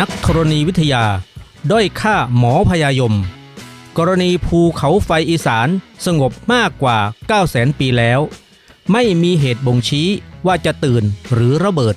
นักธรณีวิทยา ด้อยค่าหมอพยายม กรณีภูเขาไฟอีสานสงบมากกว่า 9 0 0 0 0 0 ปีแล้ว ไม่มีเหตุบ่งชี้ว่าจะตื่นหรือระเบิด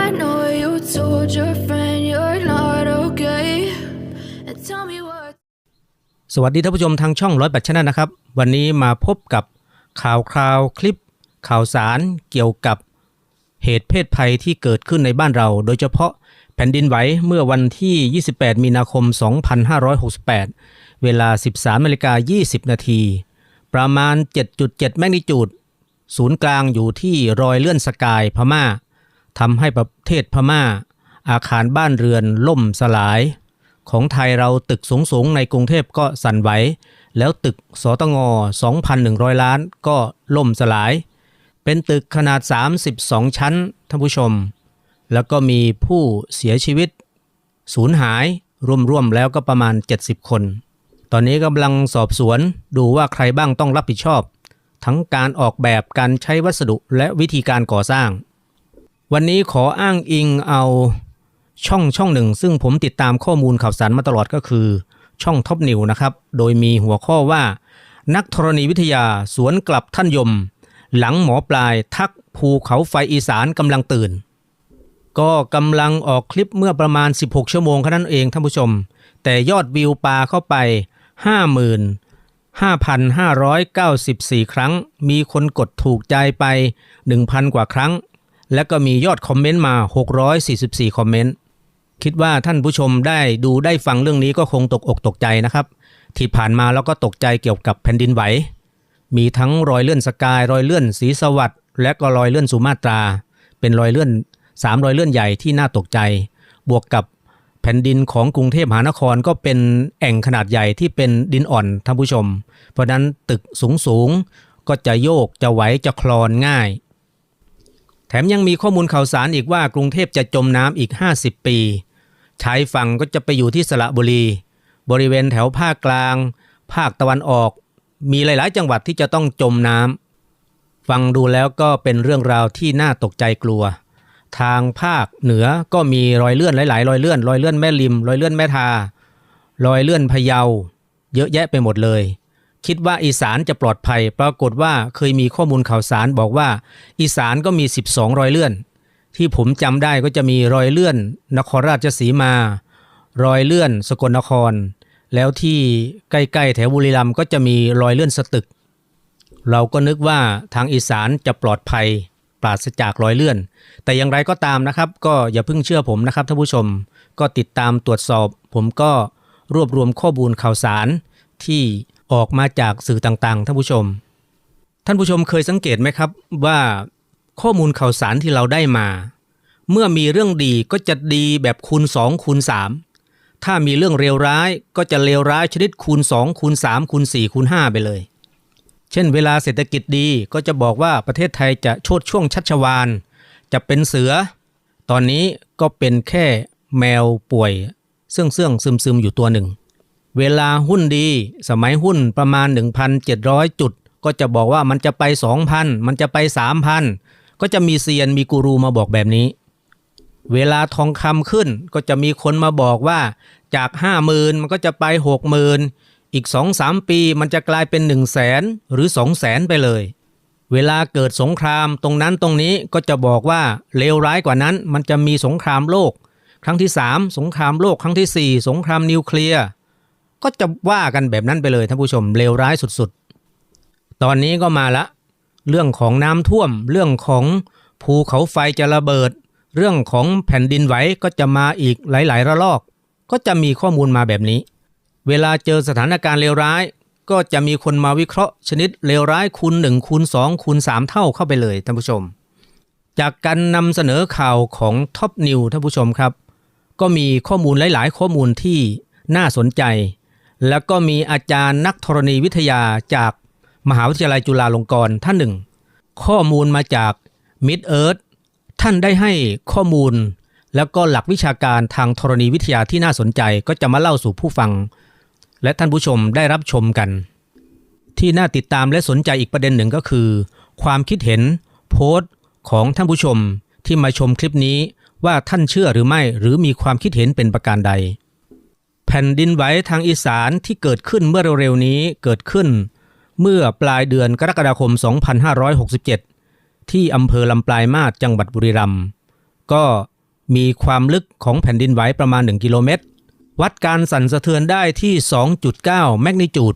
I know you told your friend you're not okay. And tell me what. สวัสดีท่านผู้ชมทางช่องร้อยแปดชนะนะครับ วันนี้มาพบกับข่าวคราวคลิป ข่าวสารเกี่ยวกับเหตุเพศภัยที่เกิดขึ้นในบ้านเรา โดยเฉพาะแผ่นดินไหวเมื่อวันที่ 28 มีนาคม 2568 เวลา 13นาฬิกา20 นาที ประมาณ 7.7 แมกนิจูด ศูนย์กลางอยู่ที่รอยเลื่อนสกายพม่าทำให้ประเทศพม่า อาคารบ้านเรือนล่มสลาย ของไทยเราตึกสูงๆในกรุงเทพก็สั่นไหว แล้วตึกสตง 2,100 ล้านก็ล่มสลาย เป็นตึกขนาด 32 ชั้นท่านผู้ชม แล้วก็มีผู้เสียชีวิต สูญหายรวมๆแล้วก็ประมาณ 70 คน ตอนนี้กำลังสอบสวนดูว่าใครบ้างต้องรับผิดชอบ ทั้งการออกแบบการใช้วัสดุและวิธีการก่อสร้าง วันนี้ขออ้างอิงเอาช่องช่องหนึ่ง ซึ่งผมติดตามข้อมูลข่าวสารมาตลอดก็คือ ช่องท็อปนิวนะครับ โดยมีหัวข้อว่า นักธรณีวิทยาสวนกลับท่านยม หลังหมอปลายทักภูเขาไฟอีสานกำลังตื่น ก็กำลังออกคลิปเมื่อประมาณ 16 ชั่วโมงแค่นั้นเองท่านผู้ชม แต่ยอดวิวปลาเข้าไป 55,594 ครั้ง มีคนกดถูกใจไป 1,000 กว่าครั้ง และก็มียอดคอมเมนต์มา 644 คอมเมนต์ คิดว่าท่านผู้ชมได้ดูได้ฟังเรื่องนี้ก็คงตกอกตกใจนะครับ ที่ผ่านมาเราก็ตกใจเกี่ยวกับแผ่นดินไหว มีทั้งรอยเลื่อนสกายรอยเลื่อนสีสวัสด์และก็รอยเลื่อนสุมาตรา เป็นรอยเลื่อนสามรอยเลื่อนใหญ่ที่น่าตกใจ บวกกับแผ่นดินของกรุงเทพมหานครก็เป็นแอ่งขนาดใหญ่ที่เป็นดินอ่อนท่านผู้ชม เพราะนั้นตึกสูงสูงๆก็จะโยกจะไหวจะคลอนง่าย แถมยังมีข้อมูลข่าวสารอีกว่ากรุงเทพจะจมน้ำอีก 50 ปีชายฝั่งก็จะไปอยู่ที่สระบุรี บริเวณแถวภาคกลาง ภาคตะวันออก มีหลายๆ จังหวัดที่จะต้องจมน้ำฟังดูแล้วก็เป็นเรื่องราวที่น่าตกใจกลัว ทางภาคเหนือก็มีรอยเลื่อนหลาย ๆ รอยเลื่อน รอยเลื่อนแม่ริม รอยเลื่อนแม่ทารอยเลื่อนพะเยา เยอะแยะไปหมดเลย คิดว่าอีสานจะปลอดภัย ปรากฏว่าเคยมีข้อมูลข่าวสารบอกว่า อีสานก็มี 12 รอยเลื่อน ที่ผมจำได้ก็จะมีรอยเลื่อน นครราชสีมา รอยเลื่อน สกลนคร แล้วที่ใกล้ๆแถวบุรีรัมย์ก็จะมีรอยเลื่อนสตึก เราก็นึกว่าทางอีสานจะปลอดภัยปราศจากรอยเลื่อน แต่อย่างไรก็ตามนะครับ ก็อย่าเพิ่งเชื่อผมนะครับท่านผู้ชม ก็ติดตามตรวจสอบ ผมก็รวบรวมข้อมูลข่าวสารที่ออกมาจากสื่อต่างๆท่านผู้ชม ท่านผู้ชมเคยสังเกตไหมครับว่าข้อมูลข่าวสารที่เราได้มา เมื่อมีเรื่องดีก็จะดีแบบคูณ2คูณ3 ถ้ามีเรื่องเลวร้ายก็จะเลวร้ายชนิดคูณ 2 คูณ 3 คูณ 4 คูณ 5 ไปเลย เช่นเวลาเศรษฐกิจดีก็จะบอกว่าประเทศไทยจะโชดช่วงชัชวานจะเป็นเสือ ตอนนี้ก็เป็นแค่แมวป่วยเสื่องเสื่องซึมซึมอยู่ตัวหนึ่ง เวลาหุ้นดี สมัยหุ้นประมาณ 1,700 จุด ก็จะบอกว่ามันจะไป 2,000 มันจะไป 3,000 ก็จะมีเซียนมีกูรูมาบอกแบบนี้ เวลาทองคำขึ้นก็จะมีคนมาบอกว่า จาก50,000มันก็จะไป60,000อีก2-3ปีมันจะกลายเป็น1 0 0 0 0แสนหรือ2 0 0แสนไปเลย เวลาเกิดสงครามตรงนั้นตรงนี้ก็จะบอกว่าเลวร้ายกว่านั้น มันจะมีสงครามโลก ครั้งที่3สงครามโลกครั้งทีสี่4สงครามนิวเคลียร์ก็จะว่ากันแบบนั้นไปเลยท่านผู้ชมเลวร้ายสุดๆ ตอนนี้ก็มาละ เรื่องของน้ำท่วม เรื่องของภูเขาไฟจะระเบิด เรื่องของแผ่นดินไหวก็จะมาอีกหลาย ๆ ระลอก ก็จะมีข้อมูลมาแบบนี้ เวลาเจอสถานการณ์เลวร้าย ก็จะมีคนมาวิเคราะห์ ชนิดเลวร้ายคูณ1คูณ2คูณ3 เท่าเข้าไปเลยท่านผู้ชม จากการนำเสนอข่าวของท็อปนิวท่านผู้ชมครับ ก็มีข้อมูลหลาย ๆ ข้อมูลที่น่าสนใจ แล้วก็มีอาจารย์นักธรณีวิทยาจากมหาวิทยาลัยจุฬาลงกรณ์ท่านหนึ่ง ข้อมูลมาจาก Mid Earth ท่านได้ให้ข้อมูล แล้วก็หลักวิชาการทางธรณีวิทยาที่น่าสนใจก็จะมาเล่าสู่ผู้ฟัง และท่านผู้ชมได้รับชมกัน ที่น่าติดตามและสนใจอีกประเด็นหนึ่งก็คือ ความคิดเห็น โพสต์ของท่านผู้ชมที่มาชมคลิปนี้ว่าท่านเชื่อหรือไม่หรือมีความคิดเห็นเป็นประการใด แผ่นดินไหวทางอีสานที่เกิดขึ้นเมื่อเร็วๆนี้เกิดขึ้น เมื่อปลายเดือนกรกฎาคม 2567 ที่อำเภอลำปลายมาศจังหวัดบุรีรัมย์ก็มีความลึกของแผ่นดินไหวประมาณ 1 กิโลเมตร วัดการสั่นสะเทือนได้ที่ 2.9 แมกนิจูด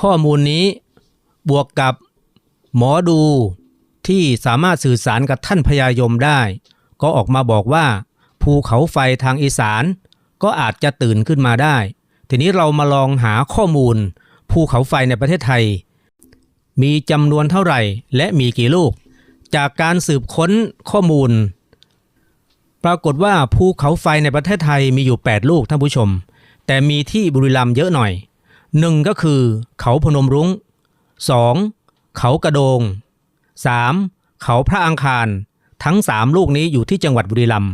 ข้อมูลนี้บวกกับหมอดูที่สามารถสื่อสารกับท่านพญายมได้ ก็ออกมาบอกว่า ภูเขาไฟทางอีสาน ก็อาจจะตื่นขึ้นมาได้ ทีนี้เรามาลองหาข้อมูล ภูเขาไฟในประเทศไทย มีจำนวนเท่าไหร่ และมีกี่ลูก จากการสืบค้นข้อมูล ปรากฏว่าภูเขาไฟในประเทศไทยมีอยู่ 8 ลูกท่านผู้ชม แต่มีที่บุรีรัมย์เยอะหน่อยหนึ่งก็คือ เขาพนมรุง้ง 2. เขากระโดง 3. เขาพระอังคาร ทั้ง 3 ลูกนี้อยู่ที่จังหวัดบุรีรัมย์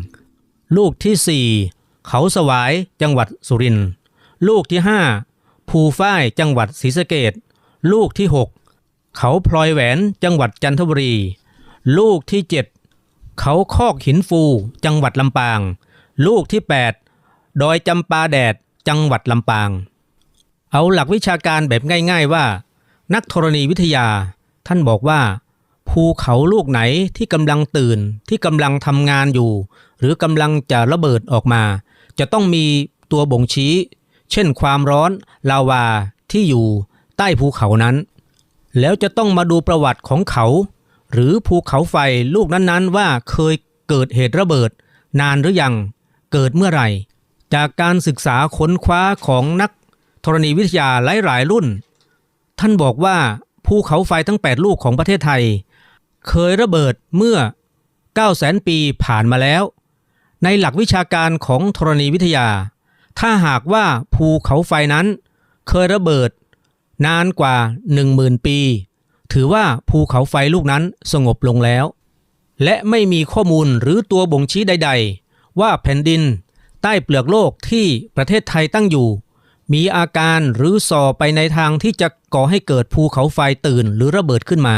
ลูกทีสี่4 เขาสวายจังหวัดสุรินทร์ลูกที่ 5 ภูฝ้ายจังหวัดศรีสะเกดลูกที่ 6 เขาพลอยแหวนจังหวัดจันทบุรี ลูกที่ 7 เขาคอกหินฟู จังหวัดลำปาง ลูกที่ 8 ดอยจำปาแดด จังหวัดลำปาง เอาหลักวิชาการแบบง่ายๆว่า นักธรณีวิทยา ท่านบอกว่า ภูเขาลูกไหนที่กำลังตื่นที่กำลังทำงานอยู่ หรือกำลังจะระเบิดออกมา จะต้องมีตัวบ่งชี้ เช่นความร้อนลาวาที่อยู่ใต้ภูเขานั้น แล้วจะต้องมาดูประวัติของเขา หรือภูเขาไฟลูกนั้นๆ ว่าเคยเกิดเหตุระเบิด นานหรือยัง เกิดเมื่อไหร่ จากการศึกษาค้นคว้าของนักธรณีวิทยาหลายๆรุ่น ท่านบอกว่าภูเขาไฟทั้ง 8 ลูกของประเทศไทย เคยระเบิดเมื่อ 900,000 ปีผ่านมาแล้ว ในหลักวิชาการของธรณีวิทยา ถ้าหากว่าภูเขาไฟนั้น เคยระเบิด นานกว่า 10,000 ปี ถือว่าภูเขาไฟลูกนั้นสงบลงแล้ว และไม่มีข้อมูลหรือตัวบ่งชี้ใด ๆ ว่าแผ่นดิน ใต้เปลือกโลกที่ประเทศไทยตั้งอยู่ มีอาการหรือส่อไปในทางที่จะก่อให้เกิดภูเขาไฟตื่นหรือระเบิดขึ้นมา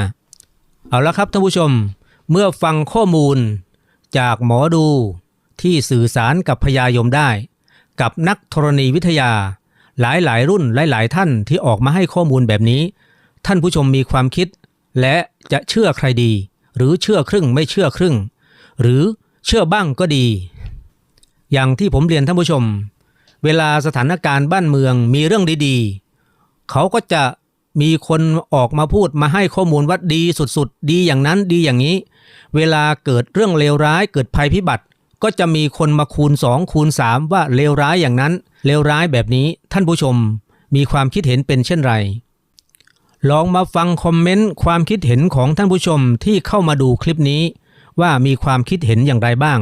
เอาละครับท่านผู้ชม เมื่อฟังข้อมูล จากหมอดูที่สื่อสารกับพญายมได้ กับนักธรณีวิทยา หลายๆรุ่นหลายๆท่านที่ออกมาให้ข้อมูลแบบนี้ ท่านผู้ชมมีความคิด และจะเชื่อใครดี หรือเชื่อครึ่งไม่เชื่อครึ่ง หรือเชื่อบ้างก็ดี อย่างที่ผมเรียนท่านผู้ชม เวลาสถานการณ์บ้านเมืองมีเรื่องดีๆ เขาก็จะมีคนออกมาพูดมาให้ข้อมูลว่าดีสุดๆ ดีอย่างนั้นดีอย่างนี้ เวลาเกิดเรื่องเลวร้ายเกิดภัยพิบัติ ก็จะมีคนมาคูณ 2 คูณ 3 ว่าเลวร้ายอย่างนั้น เลวร้ายแบบนี้ท่านผู้ชมมีความคิดเห็นเป็นเช่นไร ลองมาฟังคอมเมนต์ความคิดเห็นของท่านผู้ชมที่เข้ามาดูคลิปนี้ ว่ามีความคิดเห็นอย่างไรบ้าง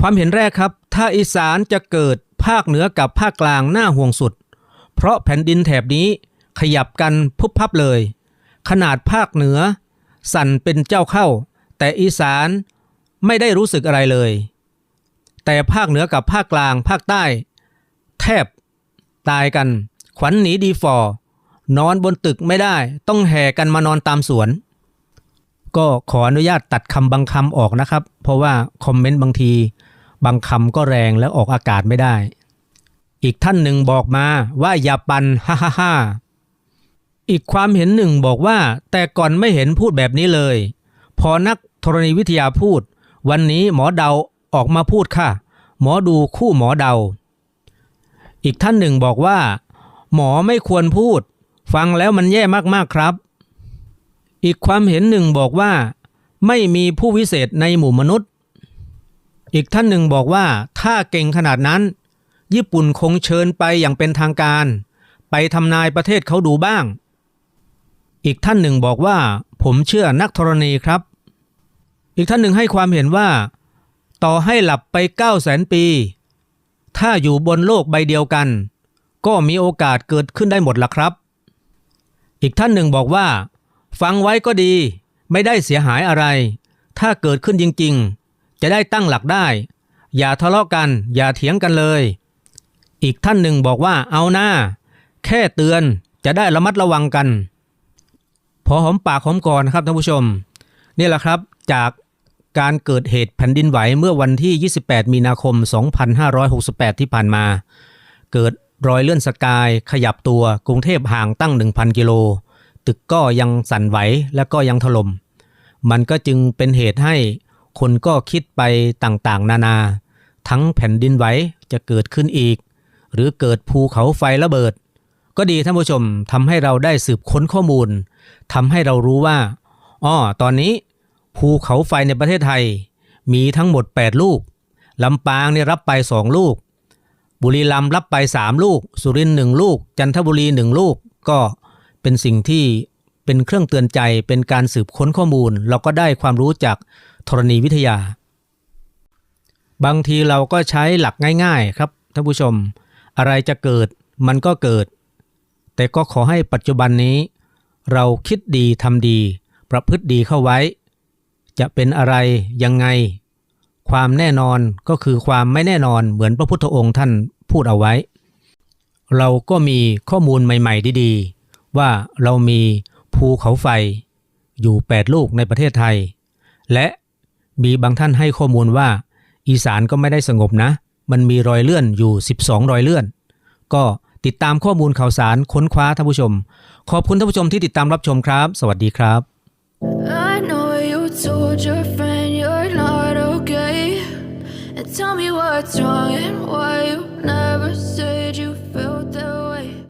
ความเห็นแรกครับ ถ้าอีสานจะเกิดภาคเหนือกับภาคกลางน่าห่วงสุด เพราะแผ่นดินแถบนี้ขยับกันพุบพับเลย ขนาดภาคเหนือ สั่นเป็นเจ้าเข้า แต่อีสาน ไม่ได้รู้สึกอะไรเลย แต่ภาคเหนือกับภาคกลาง ภาคใต้ แทบตายกัน ขวัญหนีดีฟอร์นอนบนตึกไม่ได้ ต้องแห่กันมานอนตามสวน ก็ขออนุญาตตัดคำบางคำออกนะครับ เพราะว่าคอมเมนต์บางที บางคำก็แรงแล้วออกอากาศไม่ได้ อีกท่านหนึ่งบอกมาว่าอย่าปันฮ่าฮ่าฮ่าอีกความเห็นหนึ่งบอกว่าแต่ก่อนไม่เห็นพูดแบบนี้เลย พอนักธรณีวิทยาพูด วันนี้หมอเดาออกมาพูดค่ะ หมอดูคู่หมอเดา อีกท่านหนึ่งบอกว่า หมอไม่ควรพูด ฟังแล้วมันแย่มากๆครับ อีกความเห็นหนึ่งบอกว่า ไม่มีผู้วิเศษในหมู่มนุษย์ อีกท่านหนึ่งบอกว่าถ้าเก่งขนาดนั้น ญี่ปุ่นคงเชิญไปอย่างเป็นทางการ ไปทำนายประเทศเขาดูบ้าง อีกท่านหนึ่งบอกว่า ผมเชื่อนักธรณีครับ อีกท่านหนึ่งให้ความเห็นว่า ต่อให้หลับไป 9 0 0 0 0ปี ถ้าอยู่บนโลกใบเดียวกัน ก็มีโอกาสเกิดขึ้นได้หมดละครับ อีกท่านหนึ่งบอกว่า ฟังไว้ก็ดี ไม่ได้เสียหายอะไร ถ้าเกิดขึ้นจริง ๆ จะได้ตั้งหลักได้ อย่าทะเลาะกัน อย่าเถียงกันเลย อีกท่านหนึ่งบอกว่าเอาหน้า แค่เตือนจะได้ระมัดระวังกัน พอหอมปากหอมคอนะครับท่านผู้ชมนี่แหละครับจาก การเกิดเหตุแผ่นดินไหวเมื่อวันที่ 28 มีนาคม 2568 ที่ผ่านมา เกิดรอยเลื่อนสกาย ขยับตัวกรุงเทพห่างตั้ง 1,000 กิโล ตึกก็ยังสั่นไหวและก็ยังถล่ม มันก็จึงเป็นเหตุให้คนก็คิดไปต่างๆ นานา ทั้งแผ่นดินไหวจะเกิดขึ้นอีก หรือเกิดภูเขาไฟระเบิด ก็ดีท่านผู้ชมทำให้เราได้สืบค้นข้อมูลทำให้เรารู้ว่าอ้อตอนนี้ ภูเขาไฟในประเทศไทย มีทั้งหมด 8 ลูก ลำปางเนี่ยรับไป 2 ลูก บุรีรัมย์รับไป 3 ลูก สุรินทร์หนึ่งลูก จันทบุรีหนึ่งลูก ก็เป็นสิ่งที่เป็นเครื่องเตือนใจ เป็นการสืบค้นข้อมูล เราก็ได้ความรู้จากธรณีวิทยา บางทีเราก็ใช้หลักง่าย ๆ ครับท่านผู้ชม อะไรจะเกิดมันก็เกิด แต่ก็ขอให้ปัจจุบันนี้ เราคิดดีทำดี ประพฤติดีเข้าไว้ จะเป็นอะไรยังไง ความแน่นอนก็คือความไม่แน่นอนเหมือนพระพุทธองค์ท่านพูดเอาไว้ เราก็มีข้อมูลใหม่ ๆ ดีๆ ว่าเรามีภูเขาไฟอยู่ 8 ลูกในประเทศไทย และมีบางท่านให้ข้อมูลว่า อีสานก็ไม่ได้สงบนะ มันมีรอยเลื่อนอยู่ 12 รอยเลื่อน ก็ติดตามข้อมูลข่าวสารค้นคว้าท่านผู้ชม ขอบคุณท่านผู้ชมที่ติดตามรับชมครับ สวัสดีครับ told your friend you're not okay. And tell me what's wrong and why